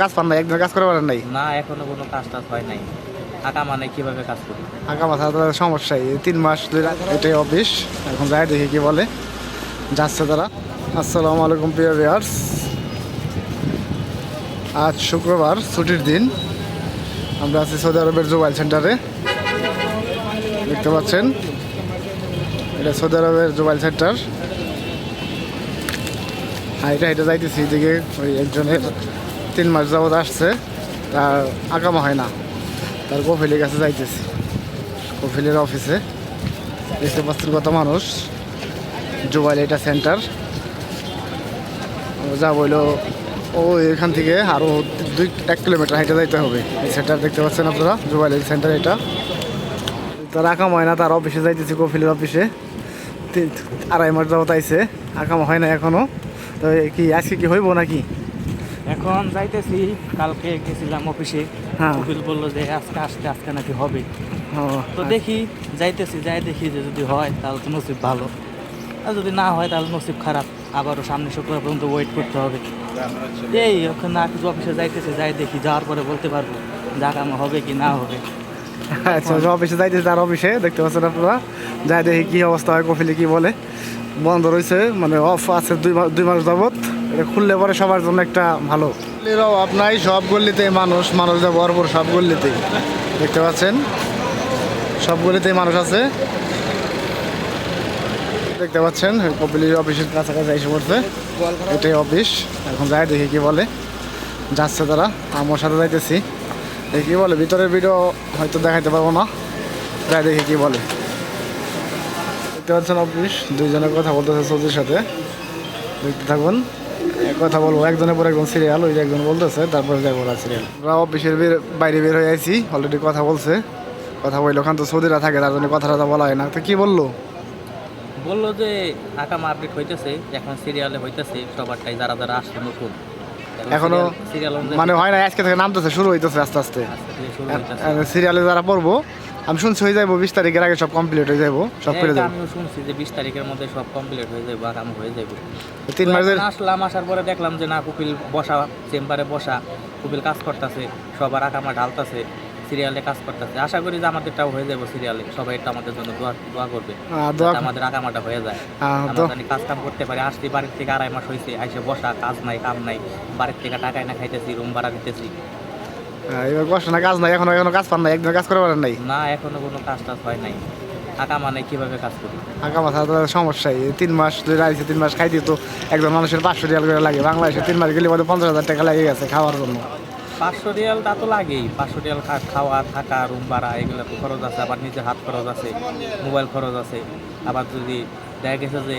কাজ পান নাই একদিন কাজ করে পারেন নাই? না এখনও কোনো কাজ টাজ হয় নাই। টাকা মানে কীভাবে কাজ করি? আঁকা মাথা তো সমস্যা তিন মাস দুই এটাই অফিস এখন যাই দেখি কি বলে। যাচ্ছে তারা। আসসালামু আলাইকুম প্রিয় ভিউয়ার্স। আজ শুক্রবার ছুটির দিন। আমরা আছি সৌদি আরবের জুবাইল সেন্টারে। দেখতে পাচ্ছেন? এটা সৌদি আরবের জুবাইল সেন্টার। হাইটা হাইটা যাইতেছি এদিকে ওই একজনের তিন মাস যাবত আসছে, তার আঁকামা হয় না। তার কফিলের কাছে যাইতেছি। কফিলের অফিসে। দেখতে পাচ্ছেন কত মানুষ। জুবাইল এটা সেন্টার যা বলল, ও এখান থেকে আরও দুই, এক কিলোমিটার হাইটে যাইতে হবে। এই সেন্টার দেখতে পাচ্ছেন আপনারা, জুবাইল সেন্টার এটা। তার আকাম হয় না, তার অফিসে যাইতেছি, কফিলের অফিসে। আড়াই মাস যাবত আইসে আকাম হয় না এখনও তো কি, আজকে কি হইব নাকি? এখন যাইতেছি কালকে গেছিলাম অফিসে। হ্যাঁ। উকিল বলল যে আজকে আসতে আজকে নাকি হবে। তো দেখি যাইতেছি যাই দেখি যে যদি হয় তাহলে তো নসিব ভালো। আর যদি না হয় তাহলে নসিব খারাপ। আবারও সামনে শুক্রবার পর্যন্ত ওয়েট করতে হবে। এই ওখানে না কিছু অফিসে যাইতেছি যাই দেখি যাওয়ার পরে বলতে পারব যা কাম হবে কি না হবে। আচ্ছা অফিসে যাইতেছে তার অফিসে দেখতে পাচ্ছেন আপনারা। যাই দেখি কি অবস্থা হয় কফিলে কি বলে। বন্ধ রয়েছে মানে অফ আছে দুই মাস দুই মাস যাবত এটা খুললে পরে সবার জন্য একটা ভালো। আপনাই সব গল্লিতেই মানুষ মানুষ যা সব গল্লিতেই। দেখতে পাচ্ছেন? সব গল্লিতেই মানুষ আছে। দেখতে পাচ্ছেন, কপিলির অফিসের কাছাকাছি এসে পড়ছে। এটাই অফিস। এখন যাই দেখি কি বলে। যাচ্ছে তারা আমার সাথে যাইতেছি। দেখি বলে, ভিতরের ভিডিও হয়তো দেখাইতে পারব না। যাই দেখি কি বলে। দেখতে পাচ্ছেন অফিস দুইজনের কথা বলতেছে সৌদির সাথে। দেখতে থাকুন। কথা বলব একজনের পর একজন সিরিয়াল ওই যে একজন বলতেছে তারপরে যাই বলা সিরিয়াল আমরা অফিসের বের বাইরে বের হয়ে আইছি অলরেডি কথা বলছে। কথা বলল ওখান তো সৌদিরা থাকে তার জন্য কথা টথা বলা হয় না। তো কি বলল? বলল যে আকাম আপডেট হইতেছে এখন সিরিয়ালে হইতেছে সবারটাই যারা যারা আসছে নতুন। এখনও সিরিয়াল মানে হয় না আজকে থেকে নামতেছে শুরু হইতেছে আস্তে আস্তে। সিরিয়ালে যারা পড়ব আমি শুনছি হয়ে যাব বিশ তারিখের আগে সব কমপ্লিট হয়ে যাব সব করে এটা যাব আমিও শুনছি যে বিশ তারিখের মধ্যে সব কমপ্লিট হয়ে যাবে আগাম হয়ে যাবে তিন এখন আসলাম আসার পরে দেখলাম যে না কুপিল বসা চেম্বারে বসা কুপিল কাজ করতেছে সবার আকামা ঢালতাছে সিরিয়ালে কাজ করতেছে। আশা করি যে আমাদেরটাও হয়ে যাবে সিরিয়ালে সবাই এটা আমাদের জন্য দোয়া দোয়া করবে আমাদের আকামাটা হয়ে যায়। আমরা কাজ কাম করতে পারি আসছি বাড়ির থেকে আড়াই মাস হয়েছে আইসে বসা কাজ নাই কাম নাই বাড়ির থেকে টাকা না খাইতেছি রুম ভাড়া দিতেছি। এবার কষ্ট না কাজ নাই এখনও এখনও কাজ পান নাই একদিন কাজ করে পারেন নাই? না এখনও কোনো কাজ টাজ হয় নাই। টাকা মানে কীভাবে কাজ করি? আঁকা মাথা তো সমস্যা তিন মাস ধরে আইছে তিন মাস খাইতে তো একজন মানুষের পাঁচশো রিয়াল করে লাগে। বাংলাদেশে তিন মাস গেলে পঞ্চাশ হাজার টাকা লাগে গেছে খাওয়ার জন্য। পাঁচশো রিয়াল তা তো লাগেই। পাঁচশো রিয়াল খাওয়া থাকা রুম ভাড়া এগুলো তো খরচ আছে। আবার নিজের হাত খরচ আছে মোবাইল খরচ আছে। আবার যদি দেখা গেছে যে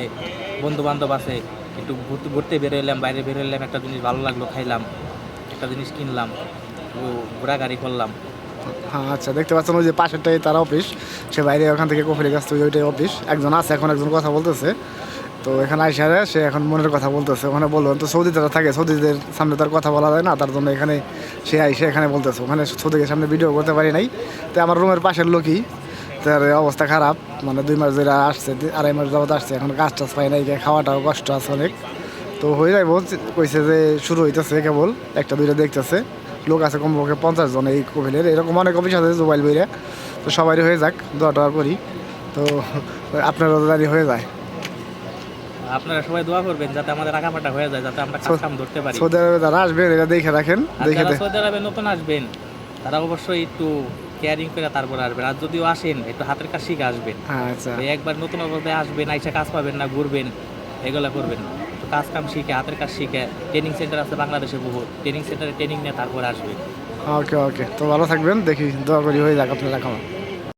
বন্ধু বান্ধব আছে একটু ঘুরতে ঘুরতে বেরোলাম বাইরে বেরোলাম একটা জিনিস ভালো লাগল খাইলাম একটা জিনিস কিনলাম। ঘোরাগাড়ি করলাম। হ্যাঁ আচ্ছা দেখতে পাচ্ছেন ওই যে পাশেরটাই তার অফিস সে বাইরে ওখান থেকে কফিলের কাছ থেকে ওইটাই অফিস একজন আছে, এখন একজন কথা বলতেছে। তো এখানে আইসারে সে এখন মনের কথা বলতেছে। ওখানে বলল, তো সৌদিতে যারা থাকে, সৌদিদের সামনে তার কথা বলা যায় না। তার জন্য এখানে সে আইসে এখানে বলতেছে। ওখানে সৌদিকে সামনে ভিডিও করতে পারি নাই। তো আমার রুমের পাশের লোকই, তার অবস্থা খারাপ। মানে দুই মাস ধরে আসছে আড়াই মাস যাবত আসছে। এখন কাজ টাজ পাই নাই খাওয়াটাও কষ্ট আছে অনেক। তো হয়ে যাইব, কইছে যে শুরু হইতেছে কেবল, একটা দুইটা দেখতেছে। লোক আছে কমপক্ষে পঞ্চাশ জন এই কপিলের এরকম অনেক অফিস আছে মোবাইল বইরে। তো সবারই হয়ে যাক দোয়া টোয়া করি। তো আপনারও জানি হয়ে যায়। আপনারা সবাই দোয়া করবেন যাতে আমাদের আঁকাপাটা হয়ে যায় যাতে আমরা কাজ কাম ধরতে পারি। সৌদি আরবে যারা আসবেন এটা দেখে রাখেন দেখে সৌদি আরবে নতুন আসবেন তারা অবশ্যই একটু কেয়ারিং করে তারপরে আসবেন। আর যদিও আসেন একটু হাতের কাজ শিখে আসবেন। আচ্ছা। একবার নতুন অবস্থায় আসবেন আইসা কাজ পাবেন না ঘুরবেন এগুলা করবেন কাজ কাম শিখে, হাতের কাজ শিখে ট্রেনিং সেন্টার আছে বাংলাদেশে বহু ট্রেনিং সেন্টারে ট্রেনিং নিয়ে তারপরে আসবে। ওকে ওকে তো ভালো থাকবেন, দেখি দোয়া করি, হয়ে যাক আপনার